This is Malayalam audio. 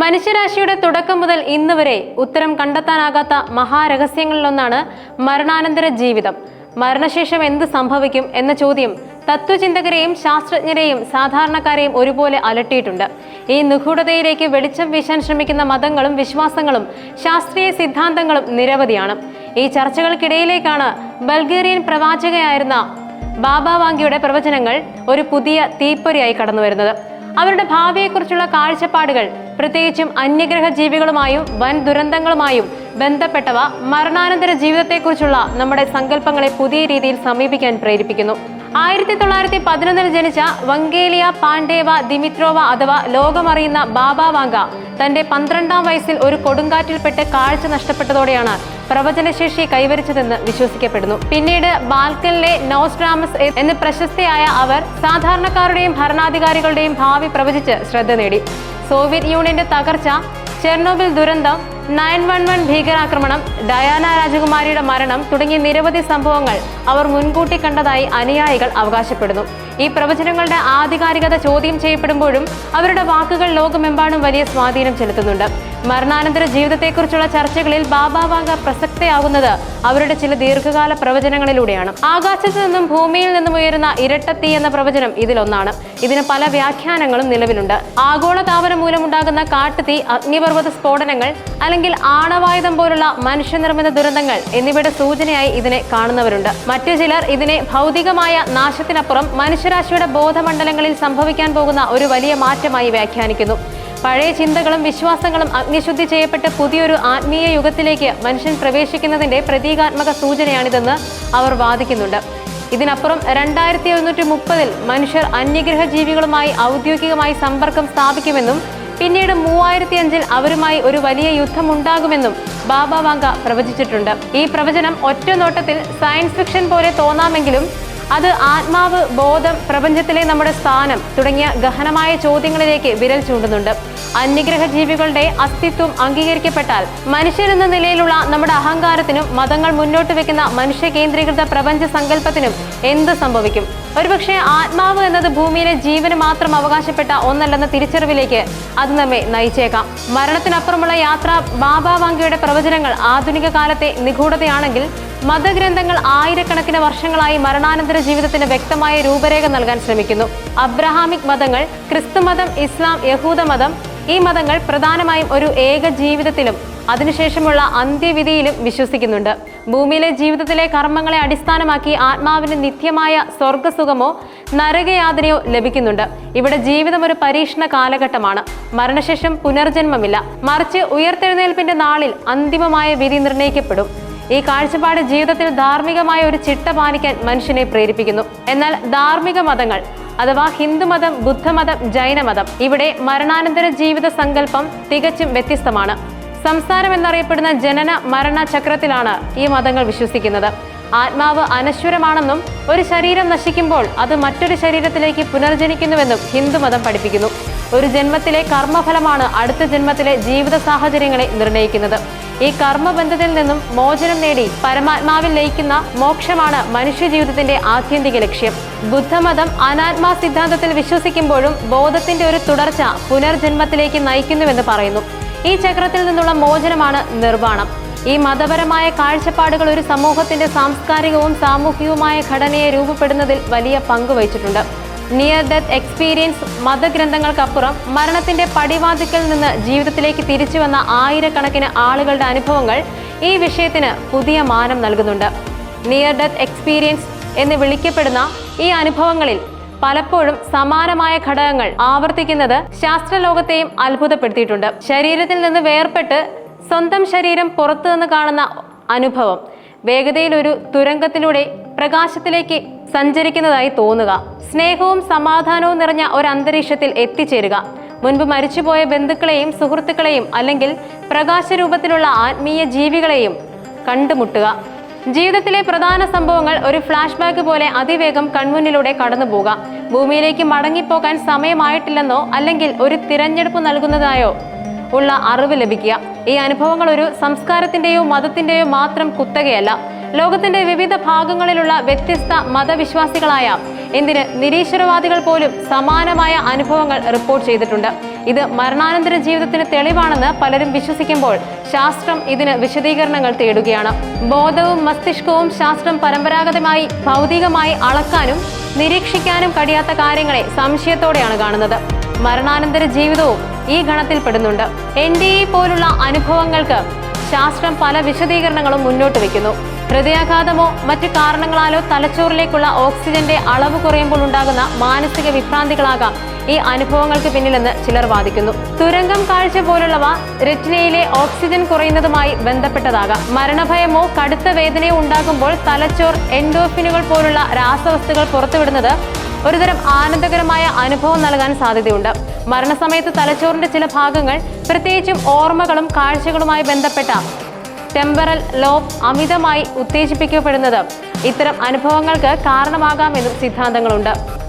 മനുഷ്യരാശിയുടെ തുടക്കം മുതൽ ഇന്ന് വരെ ഉത്തരം കണ്ടെത്താനാകാത്ത മഹാരഹസ്യങ്ങളിലൊന്നാണ് മരണാനന്തര ജീവിതം. മരണശേഷം എന്ത് സംഭവിക്കും എന്ന ചോദ്യം തത്വചിന്തകരെയും ശാസ്ത്രജ്ഞരെയും സാധാരണക്കാരെയും ഒരുപോലെ അലട്ടിയിട്ടുണ്ട്. ഈ നിഗൂഢതയിലേക്ക് വെളിച്ചം വീശാൻ ശ്രമിക്കുന്ന മതങ്ങളും വിശ്വാസങ്ങളും ശാസ്ത്രീയ സിദ്ധാന്തങ്ങളും നിരവധിയാണ്. ഈ ചർച്ചകൾക്കിടയിലേക്കാണ് ബൾഗേറിയൻ പ്രവാചകയായിരുന്ന ബാബ വാങ്കിയുടെ പ്രവചനങ്ങൾ ഒരു പുതിയ തീപ്പൊരിയായി കടന്നു വരുന്നത് അവരുടെ ഭാവിയെക്കുറിച്ചുള്ള കാഴ്ചപ്പാടുകൾ പ്രത്യേകിച്ചും അന്യഗ്രഹ ജീവികളുമായും വൻ ദുരന്തങ്ങളുമായും ബന്ധപ്പെട്ടവ മരണാനന്തര ജീവിതത്തെക്കുറിച്ചുള്ള നമ്മുടെ സങ്കല്പങ്ങളെ പുതിയ രീതിയിൽ സമീപിക്കാൻ പ്രേരിപ്പിക്കുന്നു. ആയിരത്തി തൊള്ളായിരത്തി പതിനൊന്നിൽ ജനിച്ച വങ്കേലിയ പാണ്ഡേവ ദിമിത്രോവ അഥവാ ലോകമറിയുന്ന ബാബ വാങ്ക തന്റെ പന്ത്രണ്ടാം വയസ്സിൽ ഒരു കൊടുങ്കാറ്റിൽപ്പെട്ട് കാഴ്ച നഷ്ടപ്പെട്ടതോടെയാണ് പ്രവചനശേഷി കൈവരിച്ചതെന്ന് വിശ്വസിക്കപ്പെടുന്നു. പിന്നീട് ബാൽക്കലിലെ നോസ്ട്രാമസ് എന്ന് പ്രശസ്തയായ അവർ സാധാരണക്കാരുടെയും ഭരണാധികാരികളുടെയും ഭാവി പ്രവചിച്ച് ശ്രദ്ധ നേടി. സോവിയറ്റ് യൂണിയന്റെ തകർച്ച ചെർണോബിൽ ദുരന്തം നയൻ വൺ വൺ ഭീകരാക്രമണം ഡയാന രാജകുമാരിയുടെ മരണം തുടങ്ങിയ നിരവധി സംഭവങ്ങൾ അവർ മുൻകൂട്ടി കണ്ടതായി അനുയായികൾ അവകാശപ്പെടുന്നു. ഈ പ്രവചനങ്ങളുടെ ആധികാരികത ചോദ്യം ചെയ്യപ്പെടുമ്പോഴും അവരുടെ വാക്കുകൾ ലോകമെമ്പാടും വലിയ സ്വാധീനം ചെലുത്തുന്നുണ്ട്. മരണാനന്തര ജീവിതത്തെക്കുറിച്ചുള്ള ചർച്ചകളിൽ ബാബാ വാങ്ക പ്രസക്തയാകുന്നത് അവരുടെ ചില ദീർഘകാല പ്രവചനങ്ങളിലൂടെയാണ്. ആകാശത്തു നിന്നും ഭൂമിയിൽ നിന്നും ഉയരുന്ന ഇരട്ടത്തീ എന്ന പ്രവചനം ഇതിലൊന്നാണ്. ഇതിന് പല വ്യാഖ്യാനങ്ങളും നിലവിലുണ്ട്. ആഗോള താപനം മൂലമുണ്ടാകുന്ന കാട്ടുതീ അഗ്നിപർവത സ്ഫോടനങ്ങൾ അല്ലെങ്കിൽ ആണവായുധം പോലുള്ള മനുഷ്യനിർമ്മിത ദുരന്തങ്ങൾ എന്നിവയുടെ സൂചനയായി ഇതിനെ കാണുന്നവരുണ്ട്. മറ്റു ചിലർ ഇതിനെ ഭൗതികമായ നാശത്തിനപ്പുറം മനുഷ്യരാശിയുടെ ബോധമണ്ഡലങ്ങളിൽ സംഭവിക്കാൻ പോകുന്ന ഒരു വലിയ മാറ്റമായി വ്യാഖ്യാനിക്കുന്നു. പഴയ ചിന്തകളും വിശ്വാസങ്ങളും അഗ്നിശുദ്ധി ചെയ്യപ്പെട്ട് പുതിയൊരു ആത്മീയ യുഗത്തിലേക്ക് മനുഷ്യൻ പ്രവേശിക്കുന്നതിന്റെ പ്രതീകാത്മക സൂചനയാണിതെന്ന് അവർ വാദിക്കുന്നുണ്ട്. ഇതിനപ്പുറം രണ്ടായിരത്തി എഴുന്നൂറ്റി മുപ്പതിൽ മനുഷ്യർ അന്യഗ്രഹ ജീവികളുമായി ഔദ്യോഗികമായി സമ്പർക്കം സ്ഥാപിക്കുമെന്നും പിന്നീട് മൂവായിരത്തി അഞ്ചിൽ അവരുമായി ഒരു വലിയ യുദ്ധം ഉണ്ടാകുമെന്നും ബാബ വാങ്ക പ്രവചിച്ചിട്ടുണ്ട്. ഈ പ്രവചനം ഒറ്റ നോട്ടത്തിൽ സയൻസ് ഫിക്ഷൻ പോലെ തോന്നാമെങ്കിലും അത് ആത്മാവ് ബോധം പ്രപഞ്ചത്തിലെ നമ്മുടെ സ്ഥാനം തുടങ്ങിയ ഗഹനമായ ചോദ്യങ്ങളിലേക്ക് വിരൽ ചൂണ്ടുന്നുണ്ട്. അന്യഗ്രഹ ജീവികളുടെ അസ്തിത്വം അംഗീകരിക്കപ്പെട്ടാൽ മനുഷ്യരെന്ന നിലയിലുള്ള നമ്മുടെ അഹങ്കാരത്തിനും മതങ്ങൾ മുന്നോട്ട് വെക്കുന്ന മനുഷ്യ കേന്ദ്രീകൃത പ്രപഞ്ച സങ്കല്പത്തിനും എന്ത് സംഭവിക്കും? ഒരുപക്ഷെ ആത്മാവ് എന്നത് ഭൂമിയിലെ ജീവന് മാത്രം അവകാശപ്പെട്ട ഒന്നല്ലെന്ന തിരിച്ചറിവിലേക്ക് അത് നമ്മെ നയിച്ചേക്കാം. മരണത്തിനപ്പുറമുള്ള യാത്ര ബാബാ പ്രവചനങ്ങൾ ആധുനിക കാലത്തെ നിഗൂഢതയാണെങ്കിൽ മതഗ്രന്ഥങ്ങൾ ആയിരക്കണക്കിന് വർഷങ്ങളായി മരണാനന്തര ജീവിതത്തിന് വ്യക്തമായ രൂപരേഖ നൽകാൻ ശ്രമിക്കുന്നു. അബ്രഹാമിക് മതങ്ങൾ ക്രിസ്തുമതം ഇസ്ലാം യഹൂദ മതം ഈ മതങ്ങൾ പ്രധാനമായും ഒരു ഏക ജീവിതത്തിലും അതിനുശേഷമുള്ള അന്ത്യവിധിയിലും വിശ്വസിക്കുന്നുണ്ട്. ഭൂമിയിലെ ജീവിതത്തിലെ കർമ്മങ്ങളെ അടിസ്ഥാനമാക്കി ആത്മാവിന് നിത്യമായ സ്വർഗസുഖമോ നരകയാതനയോ ലഭിക്കുന്നുണ്ട്. ഇവിടെ ജീവിതം ഒരു പരീക്ഷണ കാലഘട്ടമാണ്. മരണശേഷം പുനർജന്മമില്ല. മറിച്ച് ഉയർത്തെഴുന്നേൽപ്പിന്റെ നാളിൽ അന്തിമമായ വിധി നിർണയിക്കപ്പെടും ഈ കാഴ്ചപ്പാട് ജീവിതത്തിൽ ധാർമ്മികമായ ഒരു ചിട്ട പാലിക്കാൻ മനുഷ്യനെ പ്രേരിപ്പിക്കുന്നു. എന്നാൽ ധാർമ്മിക മതങ്ങൾ അഥവാ ഹിന്ദുമതം ബുദ്ധമതം ജൈനമതം ഇവിടെ മരണാനന്തര ജീവിത സങ്കല്പം തികച്ചും വ്യത്യസ്തമാണ്. സംസാരം എന്നറിയപ്പെടുന്ന ജനന മരണ ചക്രത്തിലാണ് ഈ മതങ്ങൾ വിശ്വസിക്കുന്നത്. ആത്മാവ് അനശ്വരമാണെന്നും ഒരു ശരീരം നശിക്കുമ്പോൾ അത് മറ്റൊരു ശരീരത്തിലേക്ക് പുനർജനിക്കുന്നുവെന്നും ഹിന്ദുമതം പഠിപ്പിക്കുന്നു. ഒരു ജന്മത്തിലെ കർമ്മഫലമാണ് അടുത്ത ജന്മത്തിലെ ജീവിത സാഹചര്യങ്ങളെ നിർണയിക്കുന്നത് ഈ കർമ്മബന്ധത്തിൽ നിന്നും മോചനം നേടി പരമാത്മാവിൽ ലയിക്കുന്ന മോക്ഷമാണ് മനുഷ്യജീവിതത്തിന്റെ ആത്യന്തിക ലക്ഷ്യം. ബുദ്ധമതം അനാത്മാ സിദ്ധാന്തത്തിൽ വിശ്വസിക്കുമ്പോഴും ബോധത്തിന്റെ ഒരു തുടർച്ച പുനർജന്മത്തിലേക്ക് നയിക്കുന്നുവെന്ന് പറയുന്നു. ഈ ചക്രത്തിൽ നിന്നുള്ള മോചനമാണ് നിർവാണം ഈ മതപരമായ കാഴ്ചപ്പാടുകൾ ഒരു സമൂഹത്തിന്റെ സാംസ്കാരികവും സാമൂഹികവുമായ ഘടനയെ രൂപപ്പെടുന്നതിൽ വലിയ പങ്ക് വഹിച്ചിട്ടുണ്ട്. നിയർ ഡെത്ത് എക്സ്പീരിയൻസ് മതഗ്രന്ഥങ്ങൾക്കപ്പുറം മരണത്തിന്റെ പടിവാതിക്കൽ നിന്ന് ജീവിതത്തിലേക്ക് തിരിച്ചു വന്ന ആയിരക്കണക്കിന് ആളുകളുടെ അനുഭവങ്ങൾ ഈ വിഷയത്തിന് പുതിയ മാനം നൽകുന്നുണ്ട്. നിയർ ഡെത്ത് എക്സ്പീരിയൻസ് എന്ന് വിളിക്കപ്പെടുന്ന ഈ അനുഭവങ്ങളിൽ പലപ്പോഴും സമാനമായ ഘടകങ്ങൾ ആവർത്തിക്കുന്നത് ശാസ്ത്രലോകത്തെയും അത്ഭുതപ്പെടുത്തിയിട്ടുണ്ട്. ശരീരത്തിൽ നിന്ന് വേർപെട്ട് സ്വന്തം ശരീരം പുറത്തു നിന്ന് കാണുന്ന അനുഭവം വേഗതയിൽ ഒരു തുരങ്കത്തിലൂടെ പ്രകാശത്തിലേക്ക് സഞ്ചരിക്കുന്നതായി തോന്നുക. സ്നേഹവും സമാധാനവും നിറഞ്ഞ ഒരു അന്തരീക്ഷത്തിൽ എത്തിച്ചേരുക. മുൻപ് മരിച്ചുപോയ ബന്ധുക്കളെയും സുഹൃത്തുക്കളെയും അല്ലെങ്കിൽ പ്രകാശരൂപത്തിലുള്ള ആത്മീയ ജീവികളെയും കണ്ടുമുട്ടുക. ജീവിതത്തിലെ പ്രധാന സംഭവങ്ങൾ ഒരു ഫ്ലാഷ് ബാക്ക് പോലെ അതിവേഗം കൺമുന്നിലൂടെ കടന്നു പോകാം. ഭൂമിയിലേക്ക് മടങ്ങിപ്പോകാൻ സമയമായിട്ടില്ലെന്നോ അല്ലെങ്കിൽ ഒരു തിരഞ്ഞെടുപ്പ് നൽകുന്നതായോ ഉള്ള അറിവ് ലഭിക്കുക. ഈ അനുഭവങ്ങൾ ഒരു സംസ്കാരത്തിന്റെയോ മതത്തിന്റെയോ മാത്രം കുത്തകയല്ല. ലോകത്തിന്റെ വിവിധ ഭാഗങ്ങളിലുള്ള വ്യത്യസ്ത മതവിശ്വാസികളായ എന്തിന് നിരീശ്വരവാദികൾ പോലും സമാനമായ അനുഭവങ്ങൾ റിപ്പോർട്ട് ചെയ്തിട്ടുണ്ട്. ഇത് മരണാനന്തര ജീവിതത്തിന് തെളിവാണെന്ന് പലരും വിശ്വസിക്കുമ്പോൾ ശാസ്ത്രം ഇതിന് വിശദീകരണങ്ങൾ തേടുകയാണ്. ബോധവും മസ്തിഷ്കവും ശാസ്ത്രം പരമ്പരാഗതമായി ഭൗതികമായി അളക്കാനും നിരീക്ഷിക്കാനും കഴിയാത്ത കാര്യങ്ങളെ സംശയത്തോടെയാണ് കാണുന്നത്. മരണാനന്തര ജീവിതവും ഈ ഗണത്തിൽ പെടുന്നുണ്ട് എൻ ഡി ഇ പോലുള്ള അനുഭവങ്ങൾക്ക് ശാസ്ത്രം പല വിശദീകരണങ്ങളും മുന്നോട്ട് വയ്ക്കുന്നു. ഹൃദയാഘാതമോ മറ്റു കാരണങ്ങളാലോ തലച്ചോറിലേക്കുള്ള ഓക്സിജന്റെ അളവ് കുറയുമ്പോൾ ഉണ്ടാകുന്ന മാനസിക വിഭ്രാന്തികളാകാം ഈ അനുഭവങ്ങൾക്ക് പിന്നിലെന്ന് ചിലർ വാദിക്കുന്നു. തുരങ്കം കാഴ്ച പോലുള്ളവ റെറ്റിനയിലെ ഓക്സിജൻ കുറയുന്നതുമായി ബന്ധപ്പെട്ടതാകാം. മരണഭയമോ കടുത്ത വേദനയോ ഉണ്ടാകുമ്പോൾ തലച്ചോർ എൻഡോഫിനുകൾ പോലുള്ള രാസവസ്തുക്കൾ പുറത്തുവിടുന്നത് ഒരുതരം ആനന്ദകരമായ അനുഭവം നൽകാൻ സാധ്യതയുണ്ട്. മരണസമയത്ത് തലച്ചോറിന്റെ ചില ഭാഗങ്ങൾ പ്രത്യേകിച്ചും ഓർമ്മകളും കാഴ്ചകളുമായി ബന്ധപ്പെട്ട ടെമ്പറൽ ലോബ് അമിതമായി ഉത്തേജിപ്പിക്കപ്പെടുന്നത് ഇത്തരം അനുഭവങ്ങൾക്ക് കാരണമാകാമെന്നും സിദ്ധാന്തങ്ങളുണ്ട്.